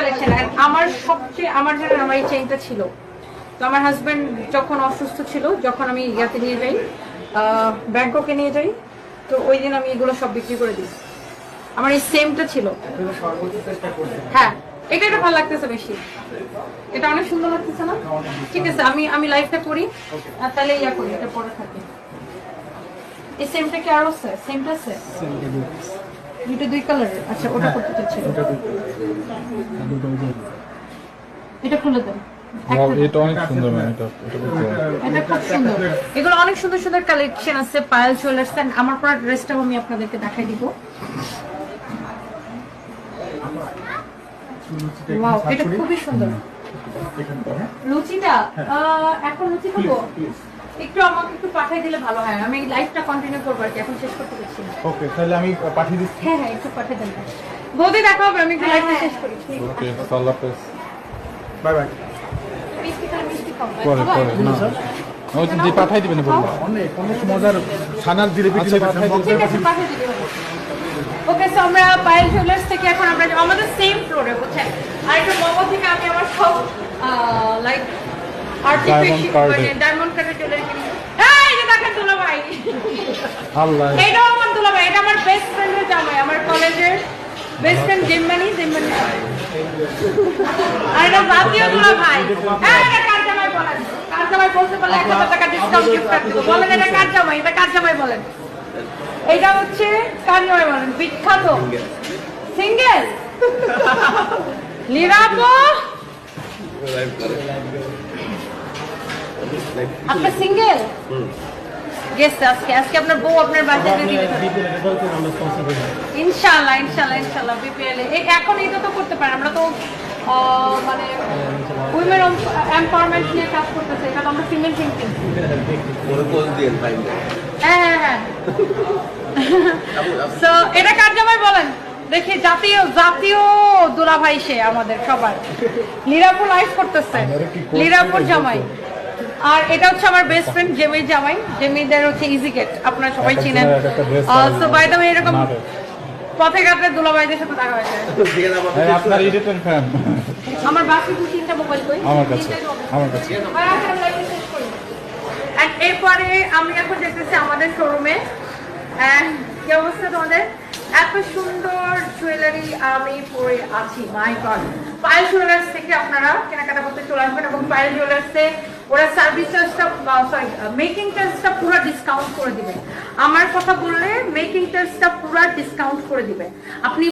Collection আমার সবচেয়ে আমার জানেন আমার এই চেইনটা ছিল। তো আমার হাজবেন্ড যখন অসুস্থ ছিল যখন আমি ইয়াতে নিয়ে যাই ব্যাংককে নিয়ে যাই তো ওই দিন আমি এগুলো সব বিক্রি করে দিই। আমার এই সেমটা ছিল। হ্যাঁ এটা এটা ভালো লাগতেছে বেশি। এটা অনেক সুন্দর লাগতেছে না? ঠিক আছে আমি আমি লাইফটা করি আর তাহলে ইয়া করি এটা পরে থাকি। এই সেমটা কি আরও আছে? সেমটা আছে। দুটো দুই কালারের আচ্ছা ওটা করতে চাচ্ছিল এটা খুলে দেন। এটা অনেক সুন্দর এটা এটা করতে খুব সুন্দর। এগুলো অনেক সুন্দর সুন্দর কালেকশন আছে পায়েল জুয়েলার্স এন্ড আমার পরা ড্রেসটাও আমি আপনাদেরকে দেখাই দিব। ওয়াও এটা খুবই সুন্দর। লুচিটা এখন লুচি খাব? একটু আমাকে একটু পাঠিয়ে দিলে ভালো হয়। আমি লাইফটা কন্টিনিউ করব আর কি এখন শেষ করতে পারছি না। ওকে তাহলে আমি পাঠিয়ে দিচ্ছি। হ্যাঁ হ্যাঁ একটু পাঠিয়ে দেন বৌদি দেখা হবে আমি একটু লাইফটা শেষ করি ওকে আল্লাহ হাফেজ বাই বাই মিষ্টি পরে পরে না। ওই দিবেন বলব অনেক অনেক মজার ছানার জিলিপি আচ্ছা, জিলিপি ঠিক আছে পাঠিয়ে দিতে ওকে সো আমরা পায়েল জুয়েলার্স থেকে এখন আমরা আমাদের সেম ফ্লোরে বুঝছেন? আর একটা মোমো থেকে আমি আমার সব লাইক আর্টিফিশিয়াল মানে এর। ডায়মন্ড কার্ডের জুয়েলারি কিনি এই যে দেখেন দুলা ভাই আল্লাহ। এইটাও আমার দুলা ভাই এটা আমার বেস্ট ফ্রেন্ডের জামাই আমার কলেজের বেস্ট ফ্রেন্ড জিম্মানি জিম্মানি। আর এটা জাতীয় দুলা ভাই হ্যাঁ এটা কার জামাই বলেন? কার জামাই বলতে পারলে এক হাজার টাকা ডিসকাউন্ট গিফট দেবো। বলেন এটা কার জামাই? এটা কার জামাই বলেন? এটা হচ্ছে কার জামাই বলেন? বিখ্যাত। সিঙ্গেল লিরাপো আপনার সিঙ্গেল গেছে আজকে আজকে আপনার বউ আপনার বাচ্চাদের দিবে ইনশাআল্লাহ ইনশাআল্লাহ ইনশাআল্লাহ বিপিএল এখন এটা তো করতে পারে। আমরা তো মানে উইমেন এম্পাওয়ারমেন্ট নিয়ে কাজ করতেছে। এটা তো আমরা ফিমেল থিঙ্কিং ওরা কোচ দিয়ে ফাইন হ্যাঁ হ্যাঁ হ্যাঁ। এটা কার জামাই বলেন? দেখি জাতীয় জাতীয় দুলাভাই সে আমাদের সবার। লিরাপুর লাইভ করতেছে। লিরাপুর জামাই। আর এটা হচ্ছে আমার বেস্ট ফ্রেন্ড জেমি জামাই। জেমিদের হচ্ছে ইজি গেট আপনারা সবাই চিনেন। সো। বাই দ্য এরকম পথে ঘাটে দুলাভাইদের সাথে দেখা হয়েছে। এই আপনার এডিটর ফ্যান আমার বাকি দু তিনটা মোবাইল কই আমার কাছে। আমার কাছে And এরপরে আমি এখন দেখতেছি আমাদের শোরুমে এন্ড কি অবস্থা তোমাদের? এত সুন্দর জুয়েলারি আমি পরে আছি। মাই গড পায়েল জুয়েলার্স থেকে আপনারা কেনাকাটা করতে চলে আসবেন এবং পায়েল জুয়েলার্সে ওরা সার্ভিস চার্জটা সরি মেকিং চার্জটা পুরো ডিসকাউন্ট করে দিবে। আমার কথা বললে মেকিং চার্জটা পুরো ডিসকাউন্ট করে দিবে। আপনি